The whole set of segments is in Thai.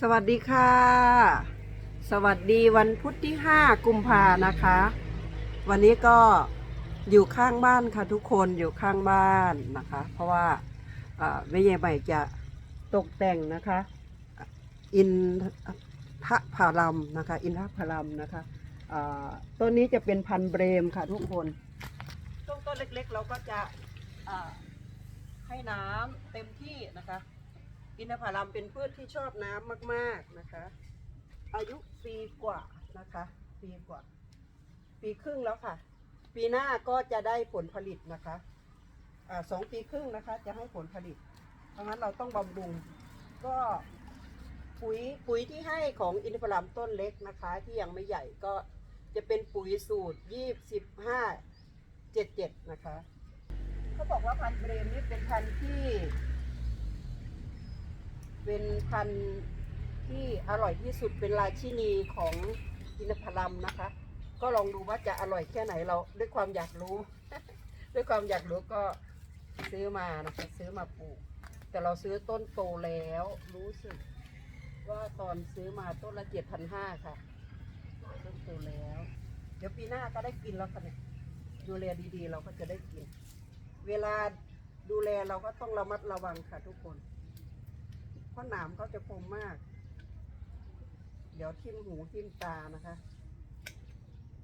สวัสดีค่ะ สวัสดีวันพุธที่ 5 กุมภานะคะ วันนี้ก็อยู่ข้างบ้านค่ะทุกคนอยู่ข้างบ้านนะคะ เพราะว่าเอ่อแม่ยใหม่จะตกแต่งนะคะ อินทผารัมนะคะ อินทผารัมนะคะต้นนี้จะเป็นพันเบรมค่ะทุกคน ต้นต้นเล็กๆ เราก็จะให้น้ำเต็มที่นะคะ อินทผลัมเป็นพืชที่ชอบน้ำมากๆนะคะ อายุปีกว่านะคะ ปีกว่า ปีครึ่งแล้วค่ะ ปีหน้าก็จะได้ผลผลิตนะคะอ่าสองปีครึ่งนะคะ จะให้ผลผลิต เพราะงั้นเราต้องบำรุง ก็ปุ๋ยปุ๋ยที่ให้ของอินทผลัมต้นเล็กนะคะ ที่ยังไม่ใหญ่ก็จะเป็นปุ๋ยสูตรยี่สิบห้าเจ็ดเจ็ดนะคะ เขาบอกว่าพันธุ์เบรมนี่เป็นพันธุ์ที่ เป็นพันธุ์ที่อร่อยที่สุดเป็นราชินีของอินทผลัมนะคะ ก็ลองดูว่าจะอร่อยแค่ไหนเราด้วยความอยากรู้ ด้วยความอยากรู้ก็ซื้อมานะคะซื้อมาปลูก แต่เราซื้อต้นโตแล้วรู้สึกว่าตอนซื้อมาต้นละเจ็ดพันห้าค่ะต้นโตแล้ว เดี๋ยวปีหน้าก็ได้กินแล้วค่ะเนี่ยดูแลดีๆ เราก็จะได้กิน เวลาดูแลเราก็ต้องระมัดระวังค่ะทุกคน ราะหนามเขาจะคมมาก เดี๋ยวทิ่มหูทิ่มตานะคะ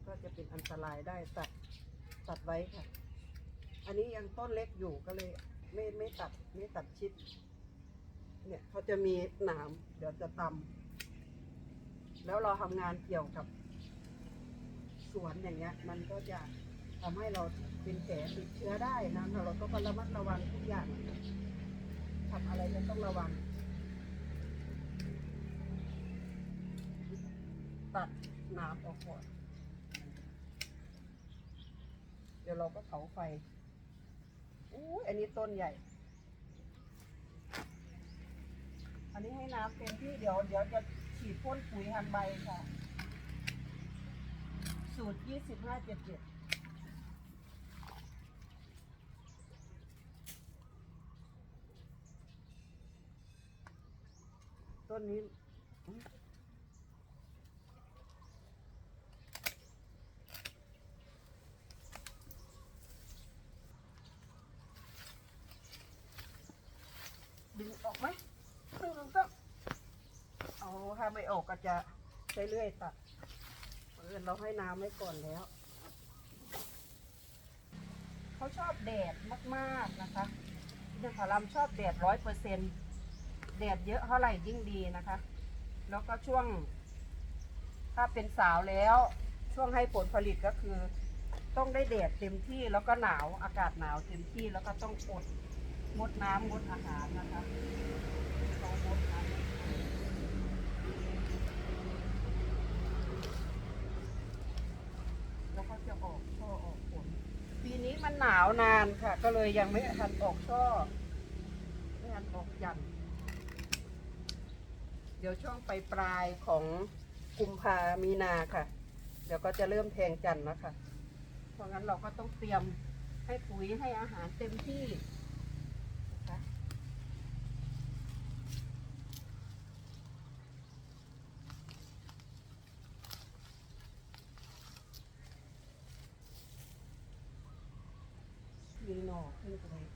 ก็จะเป็นอันตรายได้ตัดตัดไว้ค่ะ อันนี้ยังต้นเล็กอยู่ก็เลยไม่ไม่ตัดไม่ตัดชิด เนี่ยเขาจะมีหนามเดี๋ยวจะตำแล้วเราทำงานเกี่ยวกับสวนอย่างเงี้ย มันก็จะทำให้เราเป็นแผลติดเชื้อได้นะเราต้องระมัดระวังทุกอย่างทำอะไรจะต้องระวัง ตัดน้ำออกก่อน เดี๋ยวเราก็เผาไฟอู้ยอันนี้ต้นใหญ่ อันนี้ให้น้ำเต็มที่เดี๋ยวเดี๋ยวจะฉีดพ่นปุ๋ยทางใบค่ะ สูตรยี่สิบห้าเจ็ดเจ็ดต้นนี้อุ๊ยดึงออกไหมดึงออกก็เอา ถ้าไม่ออกก็จะใช้เลื่อยตัดเออเราให้น้ำไว้ก่อนแล้ว เขาชอบแดดมากๆนะคะอินทผลัมชอบแดดร้อยเปอร์เซ็นต์แดดเยอะเท่าไหร่ยิ่งดีนะคะ แล้วก็ช่วง ถ้าเป็นสาวแล้วช่วงให้ผลผลิตก็คือ ต้องได้แดดเต็มที่แล้วก็หนาวอากาศหนาวเต็มที่แล้วก็ต้องอดงดน้ำงดอาหารนะคะต้องงดน้ำแล้วก็จะออกช่อออกผล ปีนี้ มันหนาวนานค่ะ ก็เลยยังไม่ทันออกช่อไม่ทันออกยัน เดี๋ยวช่วงปลายปลายของกุมภามีนาค่ะ เดี๋ยวก็จะเริ่มแทงจันนะค่ะเพราะงั้นเราก็ต้องเตรียมให้ปุ๋ยให้อาหารเต็มที่นะคะ มีหน่อขึ้นตรงนี้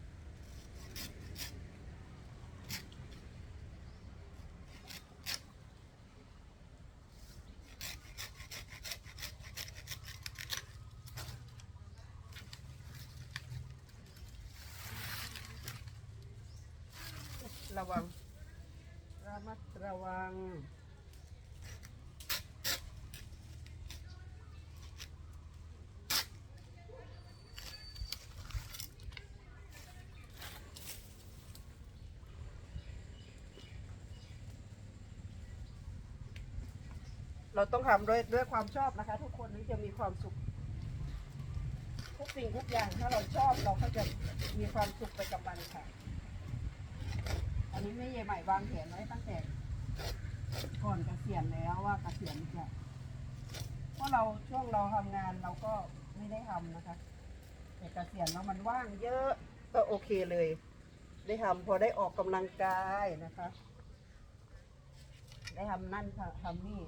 ระวังระมัดระวัง เราต้องทำด้วยด้วยความชอบนะคะ ทุกคนถึงจะมีความสุขทุกสิ่งทุกอย่างถ้าเราชอบเราก็จะมีความสุขไปกับมันค่ะ อันนี้ไม่เยใหม่วางแผนไว้ตั้งแต่ก่อนเกษียณแล้วว่าเกษียณจะเพราะเราช่วงเราทำงานเราก็ไม่ได้ทำนะคะ แต่เกษียณแล้วมันว่างเยอะก็โอเคเลย ได้ทำพอได้ออกกำลังกายนะคะ ได้ทำนั่นค่ะทำนี่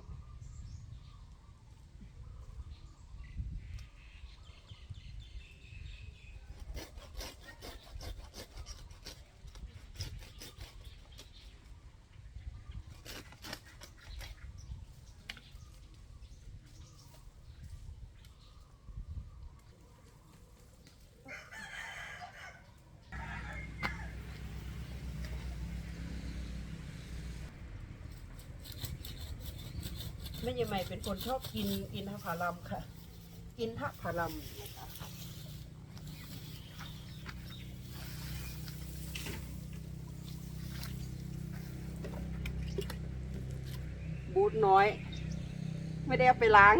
แม่ยายใหม่เป็นคนชอบกินอินทผลัมค่ะ อินทผลัมบูดน้อย ไม่ได้เอาไปล้าง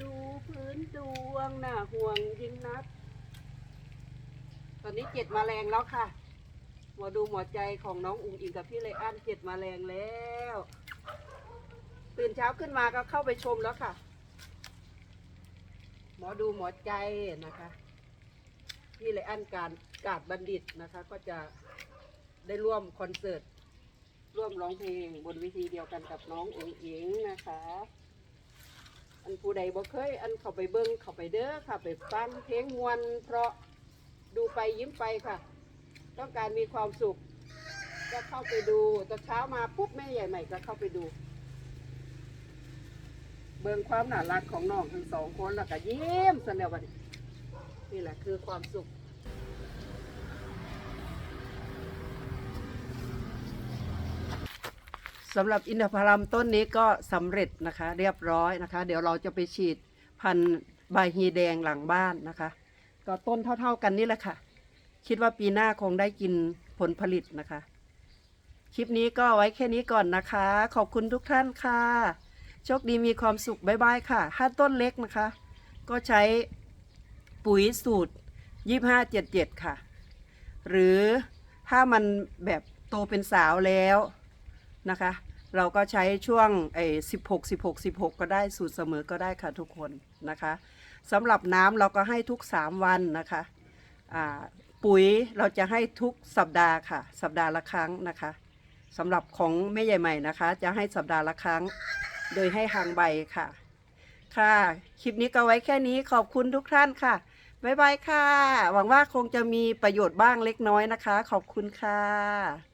ดูพื้ นดวงน่ะห่วงยิ่งนักตอนนี้เจ็ดมาแรงแล้วค่ะ หมอดูหมอใจของน้องอุ๋งอิงกับพี่เลอันเจ็ดมาแรงแล้ว ตื่นเช้าขึ้นมาก็เข้าไปชมแล้วค่ะ หมอดูหมอใจนะคะ พี่เลอันการกาดบัณฑิตนะคะ ก็จะได้ร่วมคอนเสิร์ต ร่วมร้องเพลงบนเวิธีเดียวกันกับน้องอุ๋งอิงนะคะ อันผู้ใดบ่เคย อันเข้าไปเบิ้งเข้าไปเด้อค่ะ ไปฟังเพลงมวนเพราะดูไปยิ้มไปค่ะ ต้องการมีความสุข ก็เข้าไปดูตอนเช้ามาปุ๊บแม่ใหญ่ใหม่ก็เข้าไปดู เบิ่งความน่ารักของน้องทั้งสองคนแล้วก็ยิ้มสนเดียวบัดนี้นี่แหละคือความสุข สำหรับอินทผลัมต้นนี้ก็สำเร็จนะคะเรียบร้อยนะคะ เดี๋ยวเราจะไปฉีดพันธุ์ใบฮีแดงหลังบ้านนะคะ ก็ต้นเท่าๆกันนี่แหละค่ะ คิดว่าปีหน้าคงได้กินผลผลิตนะคะ คลิปนี้ก็ไว้แค่นี้ก่อนนะคะ ขอบคุณทุกท่านค่ะ โชคดีมีความสุขบ๊ายบายค่ะถ้าต้นเล็กนะคะ ก็ใช้ปุ๋ยสูตร 2577 ค่ะ หรือถ้ามันแบบโตเป็นสาวแล้วนะคะ เราก็ใช้ช่วงไอ้16 16 16ก็ได้สูตรเสมอก็ได้ค่ะทุกคนนะคะสำหรับน้ำเราก็ให้ทุก 3 วันนะคะอ่าปุ๋ยเราจะให้ทุกสัปดาห์ค่ะ สัปดาห์ละครั้งนะคะสำหรับของแม่ใหญ่ใหม่นะคะ จะให้สัปดาห์ละครั้ง โดยให้หางใบค่ะ ค่ะ คลิปนี้ก็ไว้แค่นี้ขอบคุณทุกท่านค่ะ บ๊ายบายค่ะ หวังว่าคงจะมีประโยชน์บ้างเล็กน้อยนะคะ ขอบคุณค่ะ